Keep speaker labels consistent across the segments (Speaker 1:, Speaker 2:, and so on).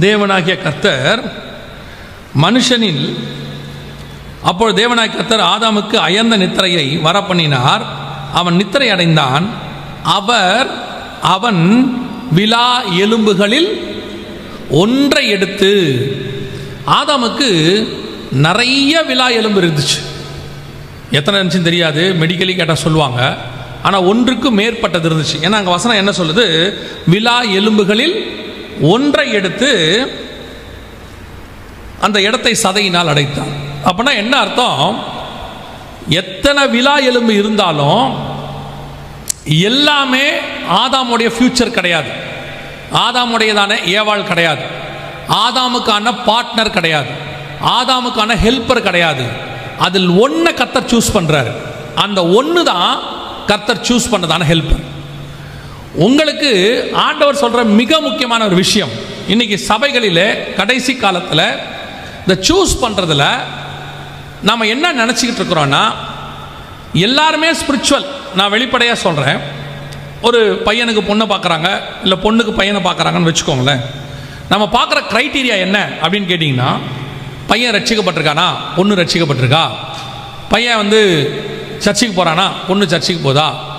Speaker 1: தேவனாகிய கர்த்தர் மனுஷனில் அப்பொழுது தேவனாகிய கர்த்தர் ஆதாமுக்கு அயர்ந்த நித்திரையை வரப்பண்ணினார். அவன் நித்திரை அடைந்தான். அவர் அவன் விலா எலும்புகளில் ஒன்றை எடுத்து ஆதாமுக்கு நிறைய விலா எலும்பு இருந்துச்சு. எத்தனை இருந்துச்சுன்னு தெரியாது. மெடிக்கலி கேட்டால் சொல்லுவாங்க. ஆனால் ஒன்றுக்கும் மேற்பட்டது இருந்துச்சு. ஏன்னா அங்கே வசனம் என்ன சொல்லுது? விலா எலும்புகளில் ஒன்றை எடுத்து அந்த இடத்தை சதையினால் அடைத்தான். அப்படின்னா என்ன அர்த்தம்? எத்தனை விழா எலும்பு இருந்தாலும் எல்லாமே ஆதாமுடைய ஃபியூச்சர் கிடையாது. ஆதாமுடையதான ஏவாள் கிடையாது. ஆதாமுக்கான பார்ட்னர் கிடையாது. ஆதாமுக்கான ஹெல்ப்பர் கிடையாது. அதில் ஒன்றை கத்தர் சூஸ் பண்ணுறாரு அந்த ஒன்று தான் கர்த்தர் சூஸ் பண்ணதான ஹெல்ப்பர் உங்களுக்கு ஆண்டவர் சொல்கிற மிக முக்கியமான ஒரு விஷயம். இன்னைக்கு சபைகளில் கடைசி காலத்தில் இந்த சூஸ் பண்ணுறதுல நாம் என்ன நினச்சிக்கிட்டு இருக்கிறோன்னா எல்லாருமே ஸ்பிரிச்சுவல் நான் வெளிப்படையாக சொல்கிறேன் ஒரு பையனுக்கு பொண்ணை பார்க்குறாங்க இல்லை பொண்ணுக்கு பையனை பார்க்குறாங்கன்னு வச்சுக்கோங்களேன். நம்ம பார்க்குற க்ரைட்டீரியா என்ன அப்படின்னு கேட்டிங்கன்னா பையன் ரட்சிக்கப்பட்டிருக்கானா? பொண்ணு ரட்சிக்கப்பட்டிருக்கா? பையன் வந்து சர்ச்சுக்கு போகிறானா பொண்ணு சர்ச்சுக்கு போதா?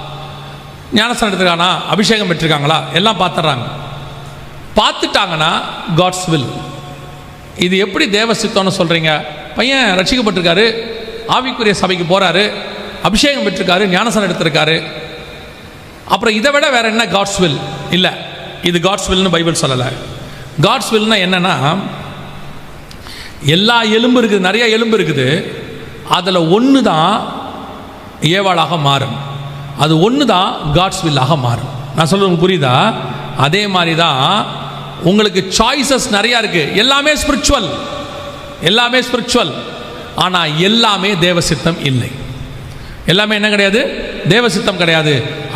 Speaker 1: ஞானஸ்தானம் எடுத்துருக்கானா அபிஷேகம் பெற்றிருக்காங்களா? எல்லாம் பார்த்துட்றாங்க. பார்த்துட்டாங்கன்னா காட்ஸ் வில் இது எப்படி தேவ சித்தம்னு சொல்கிறீங்க பையன் ரட்சிக்கப்பட்டிருக்காரு ஆவிக்குரிய சபைக்கு போகிறாரு அபிஷேகம் பெற்றிருக்காரு ஞானசனம் எடுத்திருக்காரு. அப்புறம் இதை விட வேற என்ன காட்ஸ் வில் இல்லை இது காட்ஸ் வில்னு பைபிள் சொல்லலை. காட்ஸ் வில்னா என்னன்னா எல்லா எலும்பு இருக்குது நிறைய எலும்பு இருக்குது. அதில் ஒன்று தான் ஏவாளாக மாறும். அது ஒன்று தான் காட்ஸ் வில்லாக மாறும். நான் சொல்றது புரியுதா? அதே மாதிரி தான் உங்களுக்கு சாய்ஸஸ் நிறையா இருக்குது எல்லாமே ஸ்பிரிச்சுவல் எல்லாமே ஸ்பிரிச்சுவல் ஆனால் எல்லாமே தேவசித்தம் இல்லை. எல்லாமே என்ன கிடையாது? தேவசித்தம் கிடையாது.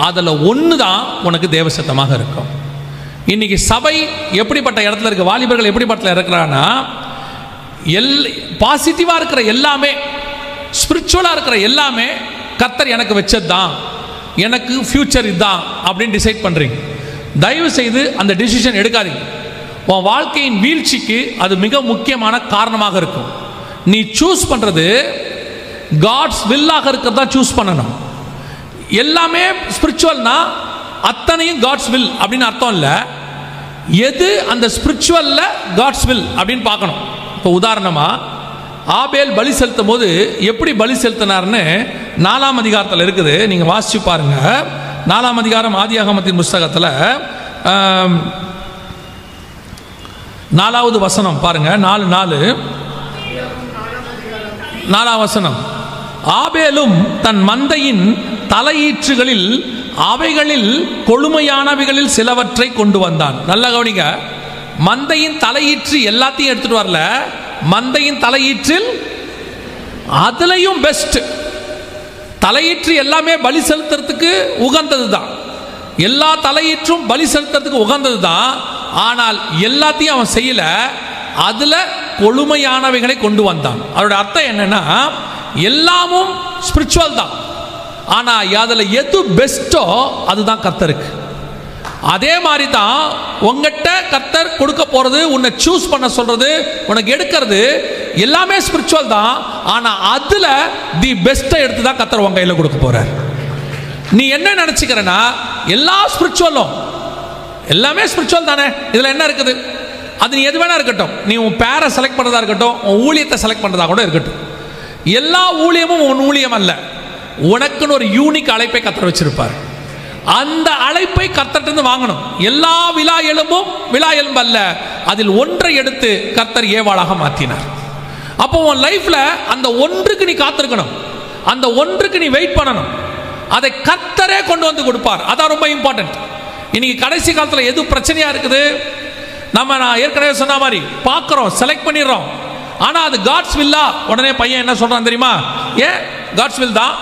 Speaker 1: அதில் ஒன்று தான் உனக்கு தேவசித்தமாக இருக்கும். இன்னைக்கு சபை எப்படிப்பட்ட இடத்துல இருக்கு? வாலிபர்கள் எப்படிப்பட்ட இருக்கிறான்னா எல் பாசிட்டிவாக இருக்கிற எல்லாமே ஸ்பிரிச்சுவலாக இருக்கிற எல்லாமே கத்தர் எனக்கு வச்சது தான் எனக்கு ஃப்யூச்சர் இதுதான் அப்படின்னு டிசைட் பண்ணுறீங்க தயவு செய்து அந்த டிசிஷன் எடுக்காதீங்க. உன் வாழ்க்கையின் வீழ்ச்சிக்கு அது மிக முக்கியமான காரணமாக இருக்கும். நீ சூஸ் பண்ணுறது காட்ஸ் வில்லாக இருக்கிறதா சூஸ் பண்ணணும். எல்லாமே ஸ்பிரிச்சுவல்னா அத்தனையும் காட்ஸ் வில் அப்படின்னு அர்த்தம் இல்லை. எது அந்த ஸ்பிரிச்சுவலில் காட்ஸ் வில் அப்படின்னு பார்க்கணும். இப்போ உதாரணமாக ஆபேல் பலி செலுத்தும் போது எப்படி பலி செலுத்தினார்னு நாலாம் அதிகாரத்தில் இருக்குது. நீங்கள் வாசிச்சு பாருங்க. நாலாம் அதிகாரம் ஆதியாகமத்தின் புஸ்தகத்தில் நாலாவது வசனம் பாருங்க. நாலு நாலு. நாலாம் வசனம். ஆபேலும் தன் மந்தையின் தலையீற்றுகளில் அவைகளில் கொழுமையானவைகளில் சிலவற்றை கொண்டு வந்தான். நல்ல கவனிங்க. மந்தையின் தலையீற்று எல்லாத்தையும் எடுத்துட்டு வரல. மந்தையின் தலையீற்றில் அதுலையும் பெஸ்ட் தலையீற்று எல்லாமே பலி செலுத்துறதுக்கு உகந்தது தான் எல்லா தலையீற்றும் பலி செலுத்துறதுக்கு உகந்தது தான் ஆனால் எல்லாத்தையும் அவன் செய்யல. அதுல கொழுமையானவைகளை கொண்டு வந்தான். அதோட அர்த்தம் என்னன்னா எல்லாமும் ஸ்பிரிச்சுவல் தான். ஆனா அதில் எது பெஸ்ட்டோ அதுதான் கத்தருக்கு அதே மாதிரி தான் உங்ககிட்ட கர்த்தர் கொடுக்க போகிறது உன்னை சூஸ் பண்ண சொல்கிறது உனக்கு எடுக்கிறது எல்லாமே ஸ்பிரிச்சுவல் தான். ஆனால் அதில் தி பெஸ்ட்டை எடுத்து தான் கர்த்தர் உன் கையில் கொடுக்க போகிறார் நீ என்ன நினச்சிக்கிறேன்னா எல்லா ஸ்பிரிச்சுவலும் எல்லாமே ஸ்பிரிச்சுவல் தானே. இதில் என்ன இருக்குது? அது நீ எது வேணா இருக்கட்டும். நீ உன் பேரை செலக்ட் பண்ணுறதா இருக்கட்டும் உன் ஊழியத்தை செலக்ட் பண்ணுறதா கூட இருக்கட்டும். எல்லா ஊழியமும் உன் ஊழியம் அல்ல. உனக்குன்னு ஒரு யூனிக் அழைப்பை கத்தர் வச்சிருப்பார். அந்த அழைப்பை கர்த்தர்கிட்ட வாங்கணும். எல்லா விழா எலும்பும் விழா எலும்பு அல்ல அதில் ஒன்றை எடுத்து கர்த்தர் ஏவாளாக மாற்றினார் அப்போ உன் லைஃப்ல அந்த ஒன்றுக்கு நீ காத்திருக்கணும். அந்த ஒன்றுக்கு நீ வெயிட் பண்ணணும். அதை கர்த்தரே கொண்டு வந்து கொடுப்பார். அதான் ரொம்ப இம்பார்ட்டன்ட் இன்னைக்கு கடைசி காலத்தில் எது பிரச்சனையா இருக்குது? நம்ம நான் ஏற்கனவே சொன்ன மாதிரி பார்க்குறோம் செலக்ட் பண்ணிடுறோம். ஆனால் அது காட்ஸ் வில்லா உடனே பையன் என்ன சொல்கிறான் தெரியுமா? ஏன்? காட்ஸ் வில் தான்.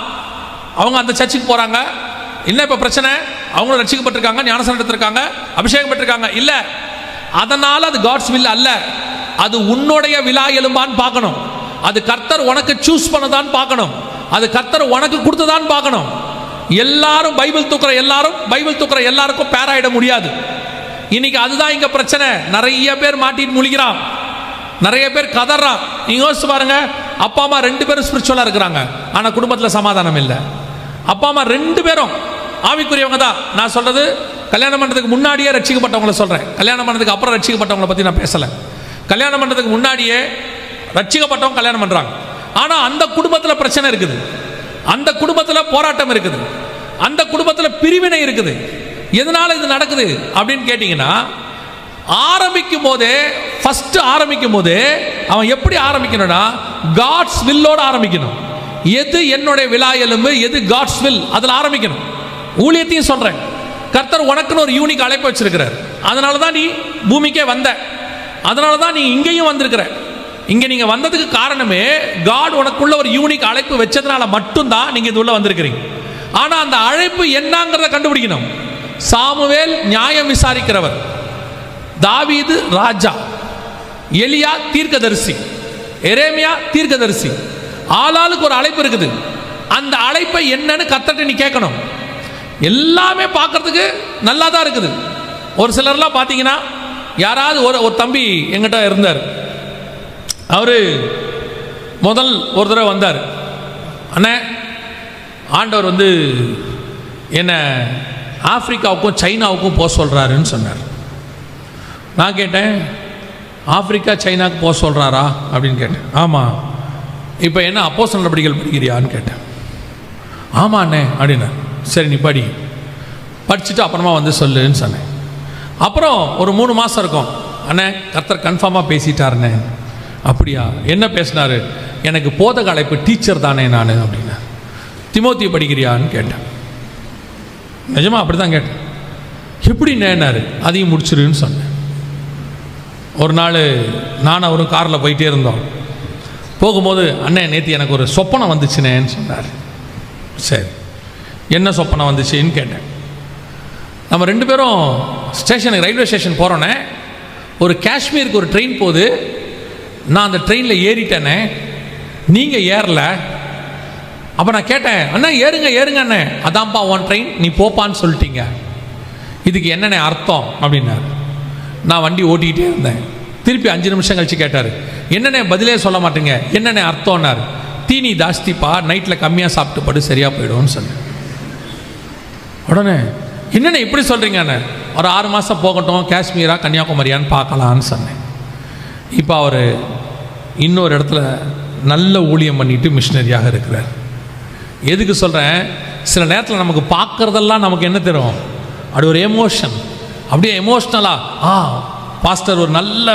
Speaker 1: அவங்க அந்த சர்ச்சுக்கு போகிறாங்க என்ன இப்போ பிரச்சனை. அவங்களும் ரட்சிக்கப்பட்டிருக்காங்க ஞானசனம் எடுத்திருக்காங்க அபிஷேகம் பெற்றிருக்காங்க இல்லை அதனால் அது காட்ஸ் வில் அல்ல. அது உன்னுடைய விழா எலும்பான்னு பார்க்கணும். அது கர்த்தர் உனக்கு சூஸ் பண்ணதான்னு பார்க்கணும். அது கர்த்தர் உனக்கு கொடுத்ததான்னு பார்க்கணும். எல்லாரும் பைபிள் தூக்குற எல்லாரும் பைபிள் தூக்குற எல்லாருக்கும் பேராயிட முடியாது. இன்னைக்கு அதுதான் இங்க பிரச்சனை. நிறைய பேர் மாட்டிட்டு முழிக்கிறான். நிறைய பேர் கதறான். நீங்க யோசிச்சு பாருங்க. அப்பா அம்மா ரெண்டு பேரும் ஸ்பிரிச்சுவலா இருக்கிறாங்க. ஆனா குடும்பத்தில் சமாதானம் இல்லை. அப்பா அம்மா ரெண்டு பேரும் ஆவிக்குரியவங்க தான். நான் சொல்றது கல்யாணம் பண்ணுறதுக்கு முன்னாடியே ரட்சிக்கப்பட்டவங்கள சொல்கிறேன் கல்யாணம் பண்ணதுக்கு அப்புறம் ரட்சிக்கப்பட்டவங்கள பற்றி நான் பேசலை. கல்யாணம் பண்ணுறதுக்கு முன்னாடியே ரட்சிக்கப்பட்டவங்க கல்யாணம் பண்ணுறாங்க ஆனால் அந்த குடும்பத்தில் பிரச்சனை இருக்குது. அந்த குடும்பத்தில் போராட்டம் இருக்குது. அந்த குடும்பத்தில் பிரிவினை இருக்குது. எதனால் இது நடக்குது அப்படின்னு கேட்டிங்கன்னா ஆரம்பிக்கும் போதே ஃபஸ்ட்டு ஆரம்பிக்கும் போதே அவன் எப்படி ஆரம்பிக்கணும்னா காட்ஸ் வில்லோடு ஆரம்பிக்கணும். எது என்னுடைய விழா எலும்பு எது காட்ஸ் வில் அதில் ஆரம்பிக்கணும். ஊழியத்தையும் சொல்றேன். கர்த்தர் உனக்குன்னு ஒரு யூனிக் அழைப்பு வச்சிருக்கிறார். அதனால தான் நீ பூமிக்கே வந்த. அதனால தான் நீ இங்கேயும் வந்திருக்கிற. இங்கே நீங்கள் வந்ததுக்கு காரணமே காட் உனக்குள்ள ஒரு யூனிக் அழைப்பு வச்சதுனால மட்டும்தான் நீங்கள் இது உள்ள வந்திருக்கிறீங்க. ஆனால் அந்த அழைப்பு என்னங்கிறத கண்டுபிடிக்கணும். சாமுவேல் நியாயம் விசாரிக்கிறவர். தாவீது ராஜா. எலியா தீர்க்கதரிசி. எரேமியா தீர்க்கதரிசி. ஆளாளுக்கு ஒரு அழைப்பு இருக்குது. அந்த அழைப்பை என்னன்னு கத்தட்டு நீ கேட்கணும். எல்லாமே பார்க்கறதுக்கு நல்லா தான் இருக்குது. ஒரு சிலர்லாம் பார்த்தீங்கன்னா யாராவது ஒரு ஒரு தம்பி எங்கிட்ட இருந்தார். அவர் முதல் ஒரு தடவை வந்தார். அண்ணே ஆண்டவர் வந்து என்ன ஆப்பிரிக்காவுக்கும் சைனாவுக்கும் போக சொல்கிறாருன்னு சொன்னார். நான் கேட்டேன் ஆப்பிரிக்கா சைனாக்கு போக சொல்கிறாரா அப்படின்னு கேட்டேன். ஆமாம் இப்போ என்ன அப்போஸ் நடவடிக்கைகள் படிக்கிறியான்னு கேட்டேன். ஆமாண்ணே அண்ணே அப்படின்னா சரி நீ படி. படிச்சுட்டு அப்புறமா வந்து சொல்லுன்னு சொன்னேன். அப்புறம் ஒரு மூணு மாதம் இருக்கும். அண்ணே கர்த்தர் கன்ஃபார்மாக பேசிட்டாருண்ணே. அப்படியா? என்ன பேசினாரு? எனக்கு போத கலைப்பு டீச்சர் தானே நான் அப்படின்னா. திமோத்தி படிக்கிறியான்னு கேட்டேன். நிஜமா அப்படி தான் கேட்டேன். எப்படி நேனார் அதையும் முடிச்சிருன்னு சொன்னேன். ஒரு நாள் நான் அவரும் காரில் போயிட்டே இருந்தோம். போகும்போது அண்ணே நேற்று எனக்கு ஒரு சொப்பனம் வந்துச்சுனேன்னு சொன்னார். சரி. என்ன சொப்பனம் வந்துச்சுன்னு கேட்டேன். நம்ம ரெண்டு பேரும் ஸ்டேஷனுக்கு ரயில்வே ஸ்டேஷன் போகிறோன்னே ஒரு காஷ்மீருக்கு ஒரு ட்ரெயின் போகுது. நான் அந்த ட்ரெயினில் ஏறிட்டேனே நீங்கள் ஏறல. அப்போ நான் கேட்டேன் அண்ணா ஏறுங்க ஏறுங்க அண்ணே அதான்ப்பா உன் ட்ரெயின் நீ போப்பான்னு சொல்லிட்டீங்க. இதுக்கு என்னென்ன அர்த்தம்? அப்படின்னாரு. நான் வண்டி ஓட்டிக்கிட்டே இருந்தேன். திருப்பி அஞ்சு நிமிஷம் கழிச்சு கேட்டார். என்னென்ன பதிலே சொல்ல மாட்டேங்க? என்னென்ன அர்த்தம்னார். தீனி ஜாஸ்திப்பா நைட்டில் கம்மியாக சாப்பிட்டு படு சரியாக போயிடும்னு சொன்னேன். உடனே என்னென்ன இப்படி சொல்கிறீங்கண்ணே ஒரு ஆறு மாதம் போகட்டும் காஷ்மீரா கன்னியாகுமரியான்னு பார்க்கலான்னு சொன்னேன். இப்போ அவர் இன்னொரு இடத்துல நல்ல ஊழியம் பண்ணிட்டு மிஷினரியாக இருக்கிறார். எதுக்கு சொல்கிறேன் சில நேரத்தில் நமக்கு பார்க்குறதெல்லாம் நமக்கு என்ன தரும் அப்படி ஒரு எமோஷன் அப்படியே எமோஷ்னலாக ஆ பாஸ்டர் ஒரு நல்ல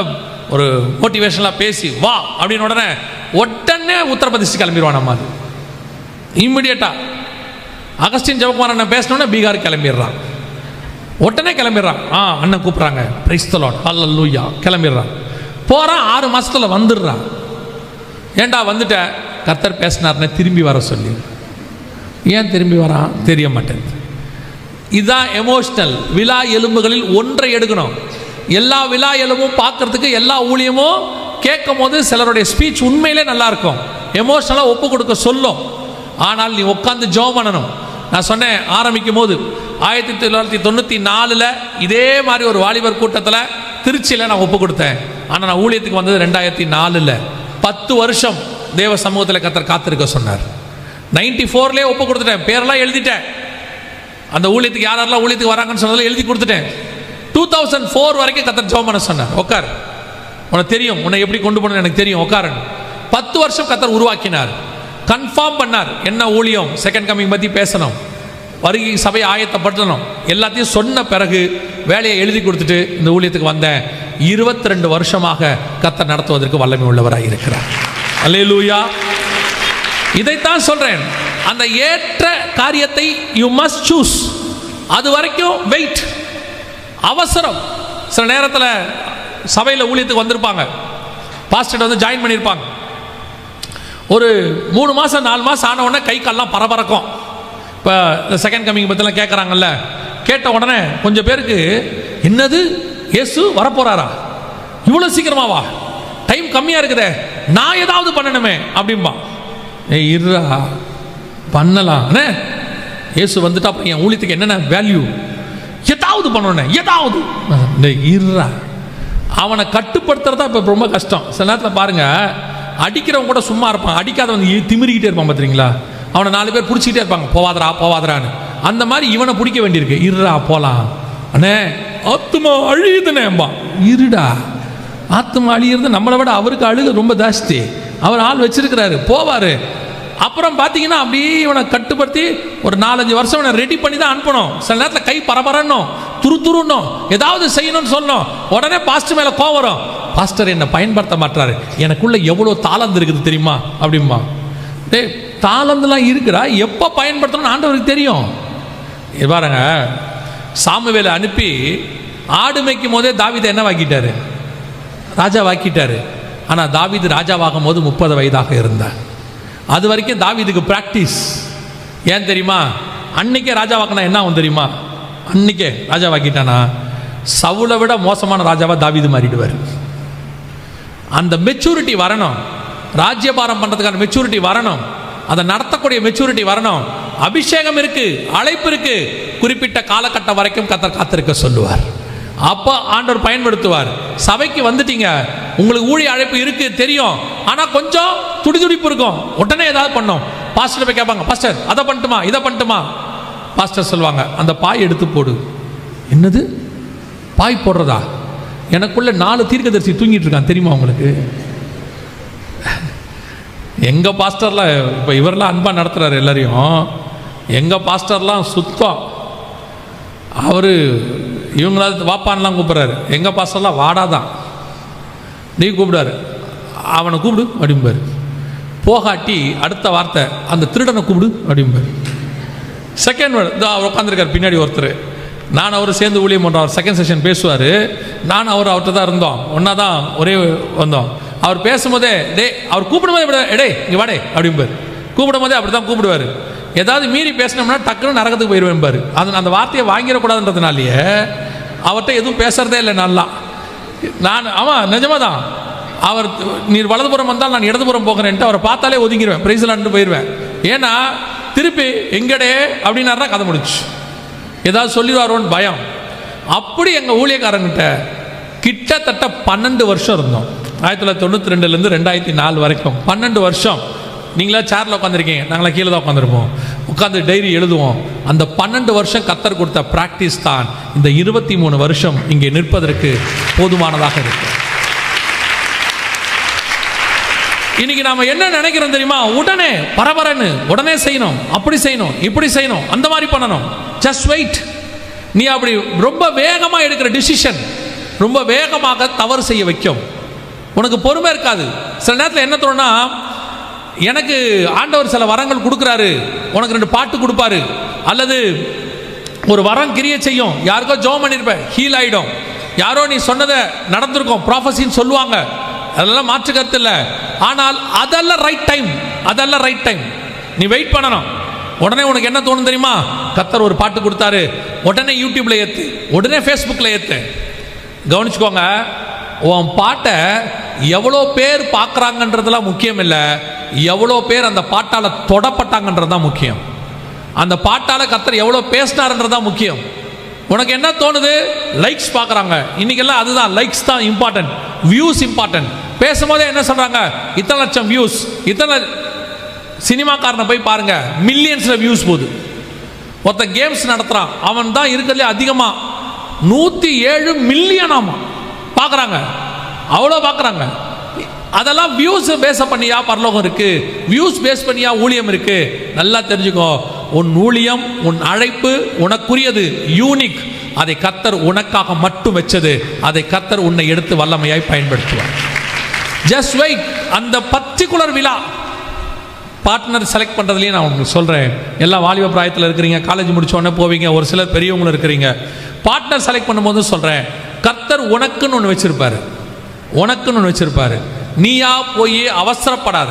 Speaker 1: ஒரு மோட்டிவேஷனலாக பேசி வா! அப்படின்னு உடனே உடனே உத்தரப்பிரதேசி கிளம்பிடுவான் நம்ம அது. இம்மிடியட்டாக அகஸ்டின் ஜெவக்குமார் அண்ணன் பேசினோடனே பீகார் கிளம்பிடுறான். உடனே கிளம்பிடுறான். ஆ அண்ணன் கூப்பிட்றாங்க. பிரைஸ்தலோட் அல்லூயா கிளம்பிடுறான். போகிறான் ஆறு மாதத்தில் வந்துடுறான். ஏன்டா வந்துட்ட? கர்த்தர் பேசினார்னே திரும்பி வர சொல்லி. ஏன் திரும்பி வரான்? தெரிய மாட்டேன் இதுதான் எமோஷனல் விழா எலும்புகளில் ஒன்றை எடுக்கணும். எல்லா விழா எலும்பும் பார்க்கறதுக்கு எல்லா ஊழியமும் கேட்கும் போது சிலருடைய ஸ்பீச் உண்மையிலே நல்லா இருக்கும். எமோஷனலாக ஒப்பு கொடுக்க சொல்லும். ஆனால் நீ உட்காந்து ஜெபம் பண்ணணும். நான் சொன்னேன் ஆரம்பிக்கும் போது ஆயிரத்தி தொள்ளாயிரத்தி தொண்ணூற்றி நாலில் இதே மாதிரி ஒரு வாலிபர் கூட்டத்தில் திருச்சியில் நான் ஒப்பு கொடுத்தேன். ஆனால் நான் ஊழியத்துக்கு வந்தது ரெண்டாயிரத்தி நாலில். பத்து வருஷம் தேவ சமூகத்தில் கத்தர் காத்திருக்க சொன்னார். நைன்டி ஃபோர்லேயே ஒப்பு கொடுத்துட்டேன். பேரெல்லாம் எழுதிட்டேன். அந்த ஊழியத்துக்கு யார் யாரெல்லாம் ஊழியத்துக்கு வராங்கன்னு சொன்னதில் எழுதி கொடுத்துட்டேன். டூ தௌசண்ட் ஃபோர் வரைக்கும் கத்தர் ஜோம் பண்ண சொன்னார். உட்கார் உனக்கு தெரியும். உன்னை எப்படி கொண்டு போகணும்னு எனக்கு தெரியும். உட்காரன் பத்து வருஷம் கத்தர் உருவாக்கினார். கன்ஃபார்ம் பண்ணார். என்ன ஊழியம்? செகண்ட் கமிங் பற்றி பேசணும். வருகை சபையை ஆயத்தப்படுத்தணும். எல்லாத்தையும் சொன்ன பிறகு வேலையை எழுதி கொடுத்துட்டு இந்த ஊழியத்துக்கு வந்தேன். இருபத்தி ரெண்டு வருஷமாக கத்தை நடத்துவதற்கு வல்லமை உள்ளவராக இருக்கிறார். அல்லேலூயா இதைத்தான் சொல்றேன். அந்த ஏற்ற காரியத்தை யூ மஸ்ட் சூஸ் அது வரைக்கும் வெயிட் அவசரம். சில நேரத்தில் சபையில் ஊழியத்துக்கு வந்திருப்பாங்க. பாஸ்டர் வந்து ஜாயின் பண்ணியிருப்பாங்க. ஒரு மூணு மாதம் நாலு மாதம் ஆன உடனே கை கால்லாம் பரபரக்கும். இப்போ இந்த செகண்ட் கம்மிங் பற்றிலாம் கேட்குறாங்கல்ல கேட்ட உடனே கொஞ்சம் பேருக்கு என்னது? இயேசு வரப்போகிறாரா இவ்வளோ சீக்கிரமாவா டைம் கம்மியாக இருக்குதே. நான் ஏதாவது பண்ணணுமே அப்படிம்பா. ஏய் இருடா. பண்ணலாம். அண்ணே இயேசு வந்துட்டா அப்புறம் என் ஊழியத்துக்கு என்னென்ன வேல்யூ ஏதாவது பண்ணணும் ஏதாவது. டேய், இருடா. அவனை கட்டுப்படுத்துறதா இப்போ ரொம்ப கஷ்டம். சில நேரத்தில் பாருங்கள் அடிக்கிறவங்க கூட சும்மா இருப்பான் அடிக்காதவன் திமிரிக்கிட்டே இருப்பான் பார்த்துறீங்களா அவனை நாலு பேர் பிடிச்சிக்கிட்டே இருப்பாங்க. போவாதரா போவாதரான்னு அந்த மாதிரி இவனை பிடிக்க வேண்டியிருக்கு. இருடா போலாம். அண்ணே ஆத்துமா அழியுதுனேம்பா இருடா ஆத்துமா அழியிறது நம்மளை விட அவருக்கு அழுக ரொம்ப ஜாஸ்தி. அவர் ஆள் வச்சிருக்கிறாரு. போவார். அப்புறம் பார்த்தீங்கன்னா அப்படியே இவனை கட்டுப்படுத்தி ஒரு நாலஞ்சு வருஷம் இவனை ரெடி பண்ணி தான் அனுப்பணும். சில நேரத்தில் கை பரபரன்னும் துரு துருன்னும். ஏதாவது செய்யணும்னு சொல்லணும். உடனே பாஸ்ட் மேலே கோவம் வரும். பாஸ்டர் என்னை பயன்படுத்த மாட்டாரு எனக்குள்ளே எவ்வளோ தாளந்து இருக்குது தெரியுமா? அப்படிம்பா. டேய் தாளந்துலாம் இருக்கிறா எப்போ பயன்படுத்தணும்னு ஆண்டவருக்கு தெரியும். இது பாருங்க. சாமுவேலை அனுப்பி ஆடு மேய்க்கும் போதே தாவிதை என்ன வாக்கிட்டாரு? ராஜாவாக்கிட்டாரு ஆனால் தாவீது ராஜாவாகும் போது முப்பது வயதாக இருந்தார். அது வரைக்கும் தாவீதுக்கு ப்ராக்டிஸ் ஏன் தெரியுமா? அன்னைக்கே ராஜாவாக்கினா என்ன ஆகும் தெரியுமா? அன்னைக்கே ராஜாவாக்கிட்டானா சவுளை விட மோசமான ராஜாவாக தாவிது மாறிடுவார். அந்த மெச்சூரிட்டி வரணும். ராஜ்யபாரம் பண்ணுறதுக்கான மெச்சூரிட்டி வரணும். அதை நடத்தக்கூடிய மெச்சூரிட்டி வரணும். அபிஷேகம் இருக்கு அழைப்பு இருக்கு. குறிப்பிட்ட காலகட்டம் வரைக்கும் கத்தர் காத்திருக்க சொல்லுவார். அப்போ ஆண்டவர் பயன்படுத்துவார். சபைக்கு வந்துட்டீங்க. உங்களுக்கு ஊழிய அழைப்பு இருக்கு தெரியும். ஆனால் கொஞ்சம் துடிதுடிப்பு இருக்கும். உடனே ஏதாவது பண்ணும். பாஸ்டர் போய் கேட்பாங்க பாஸ்டர் அதை பண்ணட்டுமா? இதை பண்ணட்டுமா? பாஸ்டர் சொல்லுவாங்க அந்த பாய் எடுத்து போடு. என்னது? பாய் போடுறதா? எனக்குள்ள நாலு தீர்க்கதரிசி தூங்கிட்டு இருக்கான் தெரியுமா உங்களுக்கு? எங்க பாஸ்டர்லாம் இப்போ இவரெல்லாம் அன்பா நடத்துறாரு எல்லாரையும். எங்க பாஸ்டர்லாம் சுத்தம். அவரு இவங்களால வாப்பான்லாம் கூப்பிடுறாரு. எங்க பாஸ்டர்லாம் வாடாதான். நீ கூப்பிடாரு அவனை கூப்பிடு அப்படிம்பாரு. போகாட்டி அடுத்த வார்த்தை அந்த திருடனை கூப்பிடு அப்படிம்பாரு. செகண்ட் வேர்டு இதோ அவர் உட்காந்துருக்கார் பின்னாடி ஒருத்தர். நான் அவர் சேர்ந்து ஊழியம் பண்ணுறோம் செகண்ட் செஷன் பேசுவார். நான் அவர் அவர்கிட்ட தான் இருந்தோம். ஒன்றா தான் ஒரே வந்தோம். அவர் பேசும்போதே டே அவர் கூப்பிடும்போது இப்படி எடே இங்கே வாடே அப்படிம்பார். கூப்பிடும்போதே அப்படி தான் கூப்பிடுவார். ஏதாவது மீறி பேசினோம்னா டக்குன்னு நரகத்துக்கு போயிடுவேன் பாரு. அது அந்த வார்த்தையை வாங்கிடக்கூடாதுன்றதுனாலேயே அவர்கிட்ட எதுவும் பேசுகிறதே இல்லை நல்லா. நான் ஆமாம் நிஜமாக தான் அவர் நீர் வலதுபுறம் வந்தால் நான் இடதுபுறம் போகிறேன்ட்டு அவரை பார்த்தாலே ஒதுங்கிடுவேன் பிரைஸ்லான்ட்டு போயிடுவேன் ஏன்னா திருப்பி எங்கடே அப்படின்னாருனா கதை முடிச்சு ஏதாவது சொல்லிடுவாரோன்னு பயம். அப்படி எங்கள் ஊழியக்காரங்கிட்ட கிட்டத்தட்ட பன்னெண்டு வருஷம் இருந்தோம். ஆயிரத்தி தொள்ளாயிரத்தி தொண்ணூற்றி ரெண்டுலேருந்து ரெண்டாயிரத்தி நாலு வரைக்கும். பன்னெண்டு வருஷம். நீங்களா சேரில் உட்காந்துருக்கீங்க நாங்களாம் கீழே தான் உட்காந்துருப்போம் உட்காந்து டைரி எழுதுவோம். அந்த பன்னெண்டு வருஷம் கத்தர் கொடுத்த ப்ராக்டிஸ் தான் இந்த இருபத்தி மூணு வருஷம் இங்கே நிற்பதற்கு போதுமானதாக இருக்கு. இன்னைக்கு நாம என்ன நினைக்கிறோம் தெரியுமா? உடனே பரபரன்னு உடனே செய்யணும் அப்படி செய்யணும் இப்படி செய்யணும் அந்த மாதிரி பண்ணணும். ஜஸ்ட் வெயிட் நீ அப்படி ரொம்ப வேகமாக எடுக்கிற டிசிஷன் ரொம்ப வேகமாக தவறு செய்ய வைக்கும். உனக்கு பொறுமை இருக்காது. சில நேரத்தில் என்ன தோணுன்னா எனக்கு ஆண்டவர் சில வரங்கள் கொடுக்குறாரு. உனக்கு ரெண்டு பாட்டு கொடுப்பாரு. அல்லது ஒரு வரம் கிரிய செய்யும். யாருக்கோ ஜோம் பண்ணியிருப்பேன் ஹீல் ஆகிடும் யாரோ நீ சொன்னதை நடந்திருக்கும். ப்ராஃபஸின்னு சொல்லுவாங்க. அதெல்லாம் மாற்று கருத்து இல்லை. ஆனால் அதெல்லாம் ரைட் டைம் அதெல்லாம் ரைட் டைம் நீ வெயிட் பண்ணணும். உடனே உனக்கு என்ன தோணும் தெரியுமா? கத்தர் ஒரு பாட்டு கொடுத்தாரு. உடனே யூடியூப்ல ஏத்து உடனே ஃபேஸ்புக்கில் ஏத்து. கவனிச்சுக்கோங்க உன் பாட்டை எவ்வளோ பேர் பார்க்குறாங்கன்றதெல்லாம் முக்கியம் இல்லை. எவ்வளோ பேர் அந்த பாட்டால் தொடப்பட்டாங்கன்றது தான் முக்கியம். அந்த பாட்டால் கத்தர் எவ்வளோ பேசினாருன்றது தான் முக்கியம். உனக்கு என்ன தோணுது? லைக்ஸ் பார்க்குறாங்க. இன்னைக்கெல்லாம் அதுதான் லைக்ஸ் தான் இம்பார்ட்டன்ட் வியூஸ் இம்பார்ட்டன்ட் பேசும்போதே என்ன சொல்கிறாங்க இத்தனை லட்சம் வியூஸ் இத்தனை சினிமாக்காரனை போய் பாருங்க மில்லியன்ஸில் வியூஸ் போகுது. ஒருத்தன் கேம்ஸ் நடத்துகிறான் அவன் தான் இருக்கிறதுலே அதிகமாக நூற்றி ஏழு மில்லியன் ஆமாம் பார்க்குறாங்க அவ்வளோ பார்க்குறாங்க அதெல்லாம் வியூஸ் பேஸ் பண்ணியா? பரலோகம் இருக்கு. வியூஸ் பேஸ் பண்ணியா? ஊழியம் இருக்கு. நல்லா தெரிஞ்சுக்கோ. உன் ஊழியம் உன் அழைப்பு உனக்குரியது. யூனிக் அதை கத்தர் உனக்காக மட்டும் வச்சது. அதை கத்தர் உன்னை எடுத்து வல்லமையாய் பயன்படுத்துவார். ஜஸ்ட் வெயிட் அந்த பர்டிகுலர் விழா பார்ட்னர் செலக்ட் பண்ணுறதுலேயே நான் உங்களுக்கு சொல்கிறேன் எல்லா வாலிப பிராயத்தில் இருக்கிறீங்க காலேஜ் முடித்தோடனே உடனே போவீங்க ஒரு சிலர் பெரியவங்களும் இருக்கிறீங்க. பார்ட்னர் செலக்ட் பண்ணும்போது சொல்கிறேன் கர்த்தர் உனக்குன்னு ஒன்று வச்சுருப்பார். உனக்குன்னு ஒன்று வச்சுருப்பார். நீயா போய் அவசரப்படாத.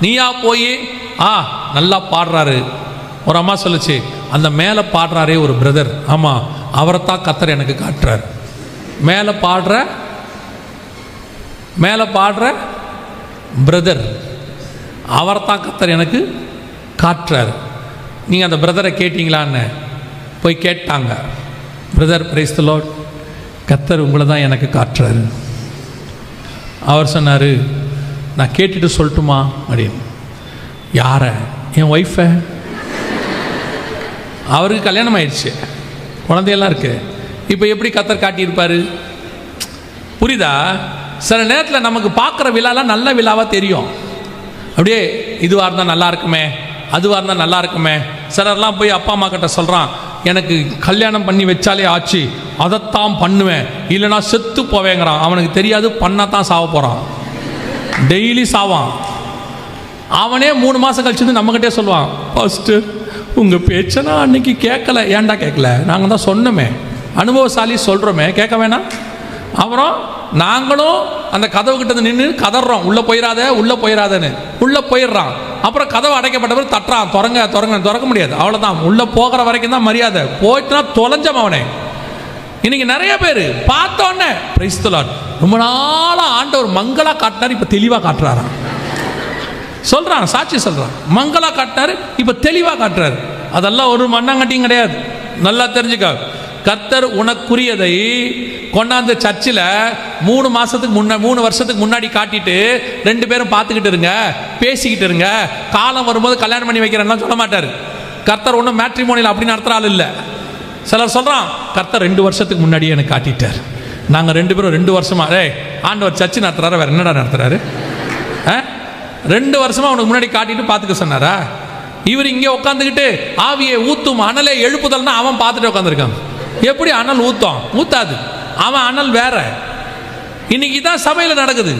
Speaker 1: நீயா போய் ஆ நல்லா பாடுறாரு. ஒரு அம்மா சொல்லுச்சு அந்த மேலே பாடுறாரே ஒரு பிரதர் ஆமாம் அவரைத்தான் கத்தர் எனக்கு காட்டுறார். மேலே பாடுற மேலே பாடுற பிரதர் அவர் தான் கத்தர் எனக்கு காட்டுறார். நீங்கள் அந்த பிரதரை கேட்டிங்களான்னு போய் கேட்டாங்க. பிரதர் பிரைஸ்தலோட் கத்தர் உங்களை தான் எனக்கு காட்டுறாரு. அவர் சொன்னார் நான் கேட்டுட்டு சொல்லட்டுமா? அப்படின்னு. யாரை? என் ஒய்ஃபை அவருக்கு கல்யாணம் ஆயிடுச்சு. குழந்தையெல்லாம் இருக்கு. இப்போ எப்படி கத்தர் காட்டியிருப்பாரு? புரியுதா? சில நேரத்தில் நமக்கு பார்க்குற விழாலாம் நல்ல விழாவாக தெரியும். அப்படியே இதுவாக இருந்தால் நல்லா இருக்குமே அதுவாக இருந்தால் நல்லா இருக்குமே. சிலர்லாம் போய் அப்பா அம்மா கிட்ட சொல்கிறான் எனக்கு கல்யாணம் பண்ணி வச்சாலே ஆச்சு அதைத்தான் பண்ணுவேன். இல்லைனா செத்து போவேங்கிறான். அவனுக்கு தெரியாது பண்ணத்தான் சாவ போகிறான் டெய்லி சாவான். அவனே மூணு மாதம் கழிச்சு வந்து நம்மக்கிட்டே சொல்லுவான் ஃபஸ்ட்டு உங்கள் பேச்சை நான் அன்னைக்கு கேட்கல ஏன்டா கேட்கல நாங்கள் தான் சொன்னோமே. அனுபவசாலி சொல்கிறோமே கேட்க வேணாம். அப்புறம் நாங்களும் அந்த கதவு கிட்ட நின்று கதறோம் உள்ளே போயிடாத உள்ளே போயிடாதன்னு உள்ளே போயிடுறான். அப்புறம் கதவு அடைக்கப்பட்டவர் தட்டுறான். திறங்க திறங்க திறக்க முடியாது. அவ்வளோதான் உள்ளே போகிற வரைக்கும் தான் மரியாதை. போயிட்டுனா தொலைஞ்சம் அவனே. இன்னைக்கு நிறைய பேர் பார்த்தோன்னே பிரைஸ்தலான் ரொம்ப நாளாக ஆண்டவர் மங்களா காட்டினார் இப்போ தெளிவாக காட்டுறாராம். சொல்றான் சாட்சி சொல்றான். மங்களா காட்டினாரு இப்போ தெளிவாக காட்டுறாரு. அதெல்லாம் ஒரு மண்ணாங்கட்டியும் கிடையாது. நல்லா தெரிஞ்சுக்க. கர்த்தர் உனக்குரியதை கொண்டாந்து சர்ச்சில் மூணு மாசத்துக்கு முன்ன மூணு வருஷத்துக்கு முன்னாடி காட்டிட்டு ரெண்டு பேரும் பார்த்துக்கிட்டு இருங்க பேசிக்கிட்டு இருங்க. காலம் வரும்போது கல்யாணம் பண்ணி வைக்கிறேன்னா சொல்ல மாட்டார். கர்த்தர் ஒன்றும் மேட்ரிமோனியில் அப்படி நடத்துகிற ஆள் இல்லை. சிலர் சொல்கிறான் கர்த்தர் ரெண்டு வருஷத்துக்கு முன்னாடியே எனக்கு காட்டிட்டார். நாங்கள் ரெண்டு பேரும் ரெண்டு வருஷமா ஏய் ஆண்டவர் சர்ச்சு நடத்துகிறாரு வேறு என்னடா நடத்துறாரு? ஆ? ரெண்டு வருஷமாக அவனுக்கு முன்னாடி காட்டிட்டு பார்த்துக்க சொன்னாரா? இவர் இங்கே உட்காந்துக்கிட்டு ஆவியை ஊத்தும் அனலை எழுப்புதல்னா அவன் பார்த்துட்டு உட்காந்துருக்கான் எப்படி அனல் ஊத்தும்? ஊத்தாது. அவன் அனல் வேற. இன்னைக்கு தான் சபையில் நடக்குது.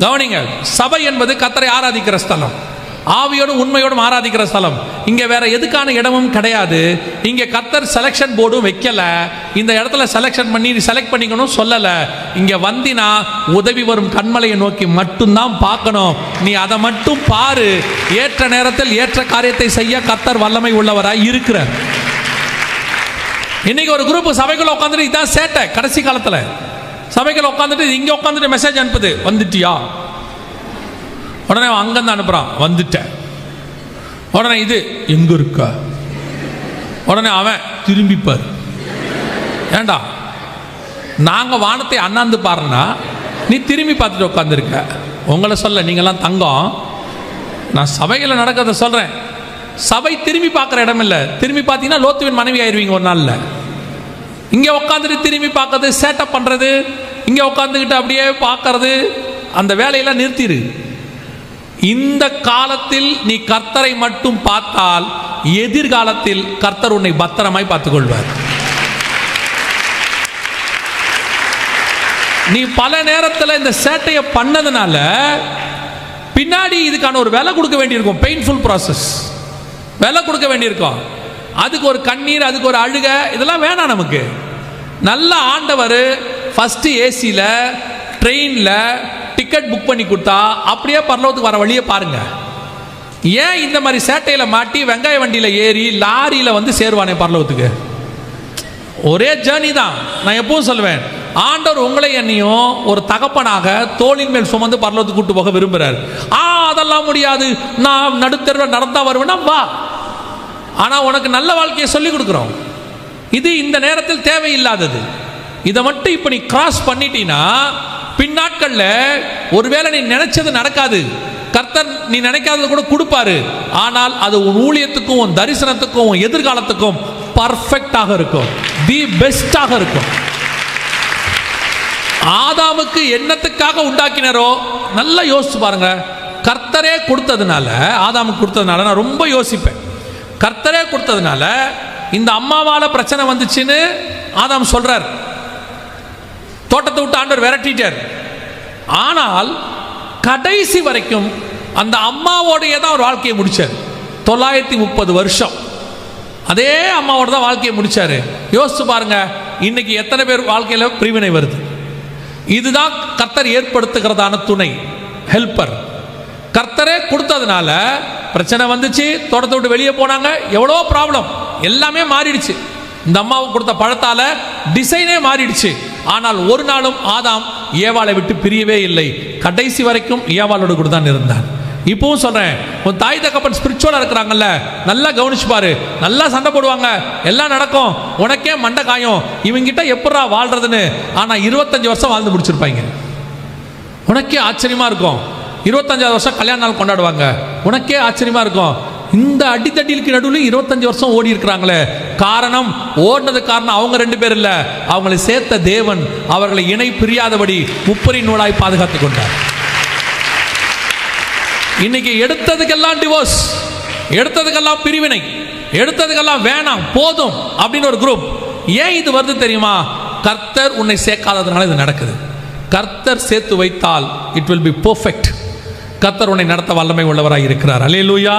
Speaker 1: கவனிங்க சபை என்பது கத்தரை ஆராதிக்கிற ஸ்தலம். ஆவியோடும் உண்மையோடும் ஆராதிக்கிற ஸ்தலம். இங்கே வேற எதுக்கான இடமும் கிடையாது. இங்கே கத்தர் செலெக்ஷன் போர்டும் வைக்கல. இந்த இடத்துல செலெக்ஷன் பண்ணி செலக்ட் பண்ணிக்கணும் சொல்லலை. இங்கே வந்தினா உதவி வரும் கண்மலையை நோக்கி மட்டும்தான் பார்க்கணும். நீ அதை மட்டும் பாரு. ஏற்ற நேரத்தில் ஏற்ற காரியத்தை செய்ய கத்தர் வல்லமை உள்ளவராய் இருக்கிறார். இன்னைக்கு ஒரு குரூப் சபைக்குள்ள உட்காந்துட்டு இதான் சேட்டை கடைசி காலத்தில். சபைக்குள்ள உட்காந்துட்டு இங்கே உட்காந்துட்டு மெசேஜ் அனுப்புது வந்துட்டியா? உடனே அவன் அங்கேருந்து அனுப்புறான் வந்துட்டேன் உடனே இது எங்க இருக்க? உடனே அவன் திரும்பிப்பார். ஏண்டா? நாங்கள் வானத்தை அண்ணாந்து பாருன்னா நீ திரும்பி பார்த்துட்டு உட்காந்துருக்க உங்களை சொல்ல நீங்கள்லாம் தங்கம். நான் சபையில் நடக்கிறத சொல்கிறேன் சபை திரும்பி பார்க்குற இடம் இல்லை. திரும்பி பார்த்தீங்கன்னா லோத்துவின் மனைவி ஆயிருவீங்க ஒரு நாளில். இங்கே உட்காந்துட்டு திரும்பி பார்க்கறது சேட்டப் பண்ணுறது இங்கே உட்காந்துக்கிட்டு அப்படியே பார்க்கறது அந்த வேலையெல்லாம் நிறுத்திடு இந்த காலத்தில் நீ கர்த்தரை மட்டும் பார்த்தால் எதிர்காலத்தில் கர்த்தர் உன்னை பத்திரமாய் பார்த்துக்கொள்வார். நீ பல நேரத்தில் இந்த சேட்டையை பண்ணதுனால பின்னாடி இதுக்கான ஒரு விலை கொடுக்க வேண்டியிருக்கும். பெயின்ஃபுல் ப்ராசஸ் விலை கொடுக்க வேண்டியிருக்கோம். அதுக்கு ஒரு கண்ணீர் அதுக்கு ஒரு அழுக இதெல்லாம் வேணாம் நமக்கு. நல்ல ஆண்டவர் ஃபஸ்ட்டு ஏசியில் ட்ரெயினில் டிக்கெட் புக் பண்ணி கொடுத்தா அப்படியே பரலோகத்துக்கு வர வழியை பாருங்கள் ஏன் இந்த மாதிரி சேட்டையில் மாட்டி வெங்காய வண்டியில் ஏறி லாரியில் வந்து சேருவானே பரலோகத்துக்கு? ஒரே ஜேர்னி தான். நான் எப்பவும் சொல்லுவேன் ஆண்டவர் உங்களை என்னையும் ஒரு தகப்பனாக தோளின் மேல் சுமந்து பரலோகத்துக்கு கூட்டு போக விரும்புகிறார் ஆ அதெல்லாம் முடியாது. நான் நடுத்தருவில் நடந்தா வருவேன்னா வா. ஆனால் உனக்கு நல்ல வாழ்க்கையை சொல்லி கொடுக்குறோம். இது இந்த நேரத்தில் தேவையில்லாதது. இதை மட்டும் இப்போ நீ கிராஸ் பண்ணிட்டீன்னா பின்னாட்களில் ஒருவேளை நீ நினைச்சது நடக்காது. கர்த்தர் நீ நினைக்காதது கூட கொடுப்பாரு. ஆனால் அது உன் ஊழியத்துக்கும் உன் தரிசனத்துக்கும் உன் எதிர்காலத்துக்கும் பர்ஃபெக்டாக இருக்கும். தி பெஸ்டாக இருக்கும். ஆதாமுக்கு என்னத்துக்காக உண்டாக்கினாரோ? நல்லா யோசிச்சு பாருங்க. கர்த்தரே கொடுத்ததுனால ஆதாமுக்கு கொடுத்ததுனால நான் ரொம்ப யோசிப்பேன். கர்த்தரே கொடுத்ததுனால இந்த அம்மாவால பிரச்சனை வந்துச்சுன்னு ஆதாம் சொல்றார். தோட்டத்தை விட்டு ஆண்டவர் விரட்டிட்டார். ஆனால் கடைசி வரைக்கும் அந்த அம்மாவோடைய தான் ஒரு வாழ்க்கையை முடிச்சார். தொள்ளாயிரத்தி முப்பது வருஷம். அதே அம்மாவோட தான் வாழ்க்கையை முடிச்சாரு. யோசிச்சு பாருங்க இன்னைக்கு எத்தனை பேர் வாழ்க்கையில பிரிவினை வருது? இதுதான் கர்த்தர் ஏற்படுத்துகிறதான துணை ஹெல்ப்பர் கர்த்தரே கொடுத்ததுனால பிரச்சனை வந்துச்சு தோட்டத்தை விட்டு வெளியே போனாங்க எவ்வளோ ப்ராப்ளம் எல்லாமே மாறிடுச்சு. இந்த அம்மாவுக்கு கொடுத்த பழத்தால டிசைனே மாறிடுச்சு. ஆனால் ஒரு நாளும் ஆதாம் ஏவாளை விட்டு பிரியவே இல்லை. கடைசி வரைக்கும் ஏவாளோடு கூட தான் இருந்தான். இப்பவும் சொல்கிறேன் உன் தாய் தகப்பன் ஸ்பிரிச்சுவலாக இருக்கிறாங்கல்ல நல்லா கவனிச்சுப்பாரு நல்லா சண்டை போடுவாங்க எல்லாம் நடக்கும் உனக்கே மண்டை காயம் இவங்கிட்ட எப்படா வாழ்கிறதுன்னு ஆனால் இருபத்தஞ்சி வருஷம் வாழ்ந்து முடிச்சிருப்பாங்க. உனக்கே ஆச்சரியமா இருக்கும் இருபத்தஞ்சாவது வருஷம் கல்யாண நாள் கொண்டாடுவாங்க உனக்கே ஆச்சரியமாக இருக்கும். இந்த அடித்தடிலுக்கு நடுவில் இருபத்தஞ்சு வருஷம் ஓடி இருக்கிறாங்களே காரணம் ஓடினது காரணம் அவங்க ரெண்டு பேர் இல்லை அவங்களை சேர்த்த தேவன் அவர்களை இணை பிரியாதபடி முப்பரி நூலாய் பாதுகாத்து கொண்டார். இன்னைக்கு எடுத்ததுக்கெல்லாம் டிவோர்ஸ் எடுத்ததுக்கெல்லாம் பிரிவினை எடுத்ததுக்கெல்லாம் வேணாம் போதும் அப்படின்னு ஒரு குரூப் ஏன் இது வருது தெரியுமா? கர்த்தர் உன்னை சேர்க்காததுனால இது நடக்குது. கர்த்தர் சேர்த்து வைத்தால் இட் வில் பி பர்ஃபெக்ட் கர்த்தர் உன்னை நடத்த வல்லமை உள்ளவராக இருக்கிறார். அல்லேலூயா